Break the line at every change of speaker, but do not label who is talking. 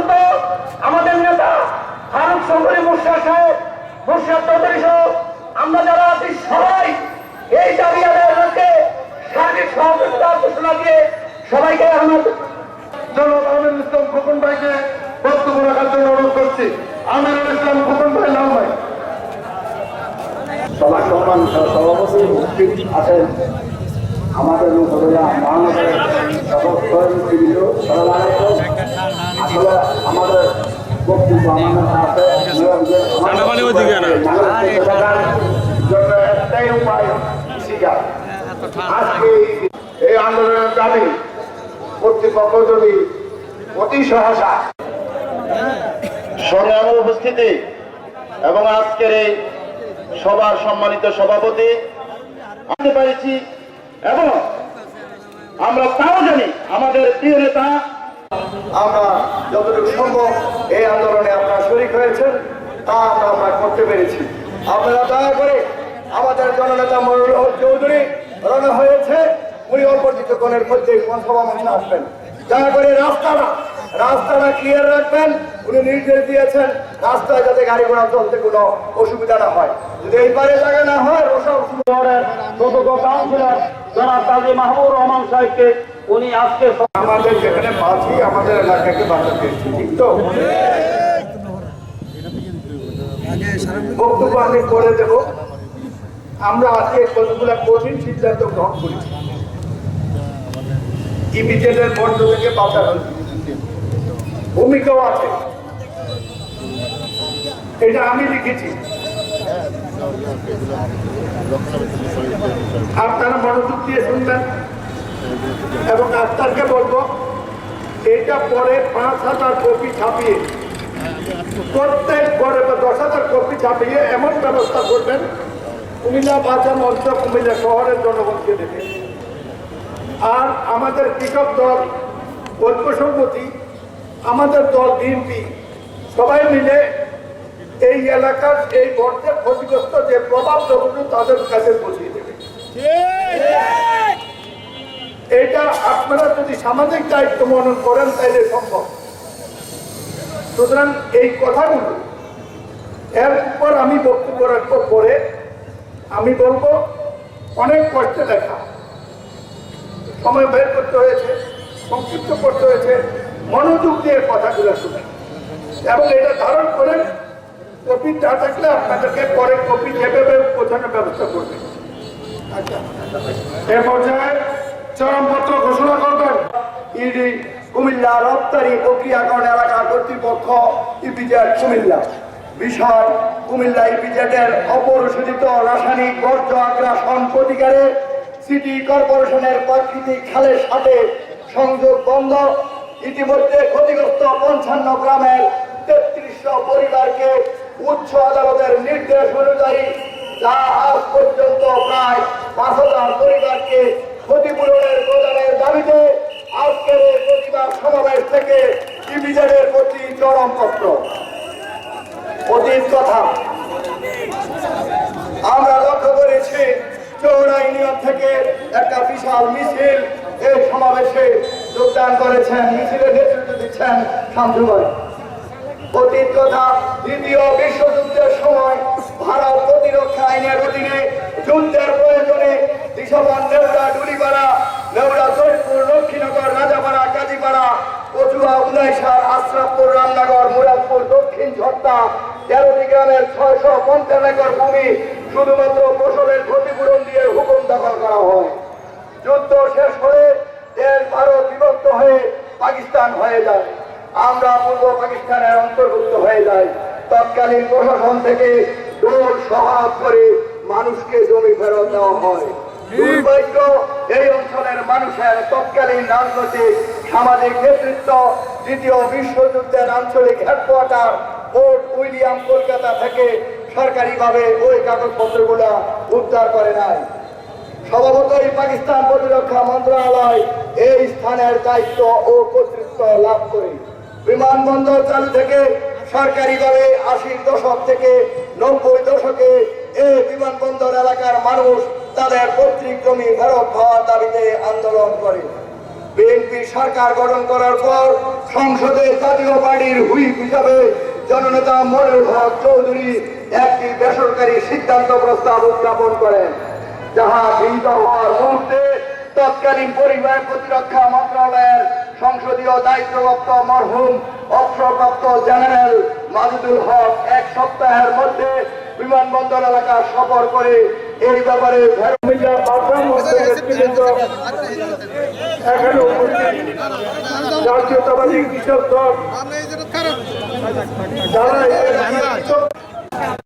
পর্যন্ত আমাদের নেতা ফারুক শঙ্করী মুর্শিদ সাহেব মুর্শিদ চৌধুরী সহ আমরা যারা আছি সবাই এই দাবি আদায়ের লক্ষ্যে সার্বিক সহযোগিতার ঘোষণা দিয়ে সবাইকে আমার
জনাব আমিরুল ইসলাম খোকন ভাইকে বক্তব্য রাখার জন্য অনুরোধ করছি। আমিরুল ইসলাম খোকন ভাই নাম ভাই।
সবার সম্মান সভাপতি উপস্থিত আছেন আমাদের উপজেলা মহানগরের সর্বায়ত আসলে বক্তব্য আমাদের আছে
না।
একটাই উপায় আজকে এই আন্দোলনের দাবি কর্তৃপক্ষ যদি অতি সহসা সংগ্রামের উপস্থিতি এবং আজকের এই সবার সম্মানিত সভাপতি আনতে পেরেছি এবং আমরা তাও জানি আমাদের প্রিয় নেতা আমরা যতটুকু সম্ভব এই আন্দোলনে আপনারা শরিক হয়েছেন, তা আমরা আমরা করতে পেরেছি। আপনারা দয়া করে আমাদের জননেতা মরুল চৌধুরী, রওনা হয়েছে, উনি অল্প কিছুক্ষণের মধ্যে সভা মঞ্চে আসবেন। দয়া করে রাস্তাটা রাস্তাটা ক্লিয়ার রাখবেন, উনি নির্দেশ দিয়েছেন, রাস্তায় যাতে গাড়ি ঘোড়া চলতে কোনো অসুবিধা না হয়। যদি এই পারে জায়গা না হয়, ওসব
কাউন্সিলর জনাব কাজী মাহবুব রহমান সাহেবকে উনি আজকে
আমাদের যেখানে বাঁচি আমাদের এলাকাকে বক্তব্য আমি করে দেব আমরা আজকে কতগুলো কঠিন সিদ্ধান্ত গ্রহণ করেছি। ইমিডিয়েটের বন্ধ থেকে ভূমিকাও আছে। এটা আমি লিখেছি। আপনারা মনোযোগ দিয়ে শুনবেন এবং ডাক্তারকে বলব, এটা পরে পাঁচ হাজার কপি ছাপিয়ে, প্রত্যেক পরে বা দশ হাজার কপি ছাপিয়ে এমন ব্যবস্থা করবেন, কুমিল্লা বাঁচা মঞ্চ, কুমিল্লা শহরের জনগণকে দেবে আর আমাদের কৃষক দল ঐক্য সংগতি আমাদের দল বিএনপি, সবাই মিলে এই এলাকার এই গর্তের ক্ষতিগ্রস্ত যে প্রভাব জগৎ তাদের কাছে পৌঁছিয়ে দেবে। এটা আপনারা যদি সামাজিক দায়িত্ব মনন করেন, তাইলে সম্ভব। সুতরাং এই কথাগুলো, এরপর আমি বক্তব্য রাখব, পরে আমি বলব, অনেক কষ্টে দেখা। সময় বের করতে হয়েছে, সংক্ষিপ্ত করতে হয়েছে, মনোযোগ দিয়ে কথাগুলো শুনে এবং এটা ধারণ করে কপি না থাকলে আপনাদেরকে পরে কপি যেভাবে বোঝানোর ব্যবস্থা করবে। আচ্ছা।
এ পর্যায়ে চরমপত্র ঘোষণা করবেন।
ইডি কুমিল্লা রপ্তানি প্রক্রিয়াকরণ এলাকা কর্তৃপক্ষ ইপিজেড কুমিল্লা। বিষয়, কুমিল্লা ইপিজেডের অপরিশোধিত রাসায়নিক বর্জ্য আগ্রাসন প্রতিকারে সিটি কর্পোরেশনের প্রাকৃতিক খালের সাথে সংযোগ বন্ধ। ইতিমধ্যে ক্ষতিগ্রস্ত পঞ্চান্ন গ্রামের তেত্রিশশো পরিবারকে উচ্চ আদালতের নির্দেশ অনুযায়ী যা আজ পর্যন্ত প্রায় পাঁচ হাজার পরিবারকে ক্ষতিপূরণের প্রদানের দাবিতে আজকের এই প্রতিবাদ সমাবেশ থেকে ইপিজেডের প্রতি চরম পত্র অতীত কথা। আমরা লক্ষ্য করেছি চৌড়া ইউনিয়ন থেকে একটা বিশাল মিছিল এই সমাবেশে যোগদান করেছেন, মিছিলের নেতৃত্ব দিচ্ছেন শামসুভাই অতীত কথা, দ্বিতীয় বিশ্বযুদ্ধের সময় আশরাফপুর রামনগর, মুরাদপুর, দক্ষিণ ঝর্তা তেরোটি গ্রামের ছয়শো পঞ্চান্ন একর ভূমি শুধুমাত্র ফসলের ক্ষতিপূরণ দিয়ে হুকুম দখল করা হয়। যুদ্ধ শেষ হলে দেশ ভারত বিভক্ত হয়ে পাকিস্তান হয়ে যায়। আমরা পূর্ব পাকিস্তানের অন্তর্ভুক্ত হয়ে যাই। তৎকালীন প্রশাসন থেকে দোল সহাব করে মানুষকে জমি ফেরত দেওয়া হয়। দুর্ভাগ্য, এই অঞ্চলের মানুষের তৎকালীন রাজনৈতিক, সামাজিক নেতৃত্ব, দ্বিতীয় বিশ্বযুদ্ধের আঞ্চলিক হেডকোয়ার্টার ফোর্ট উইলিয়াম কলকাতা থেকে সরকারিভাবে ওই কাগজপত্রগুলো উদ্ধার করে নাই। স্বভাবতই পাকিস্তান প্রতিরক্ষা মন্ত্রণালয় এই স্থানের দায়িত্ব ও কর্তৃত্ব লাভ করে। বিমানবন্দর চালু থেকে সরকারিভাবে আশির দশক থেকে নব্বই দশকে এই বিমানবন্দর এলাকার মানুষ তাদের পৈতৃক জমি ফেরত হওয়ার দাবিতে আন্দোলন করে। বিএনপি সরকার গঠন করার পর সংসদে জাতীয় পার্টির হুইপ হিসাবে জননেতা মনিরুল হক চৌধুরী একটি বেসরকারি সিদ্ধান্ত প্রস্তাব উত্থাপন করেন, যাহা গৃহীত হওয়ার মুহূর্তে তৎকালীন পরিবার প্রতিরক্ষা মন্ত্রণালয়ের সংসদীয় দায়িত্বপ্রাপ্ত মরহুম অবসরপ্রাপ্ত জেনারেল মাজুদুল হক এক সপ্তাহের মধ্যে বিমানবন্দর এলাকা সফর করে এই ব্যাপারে
জাতীয়তাবাদী কৃষক দল। যারা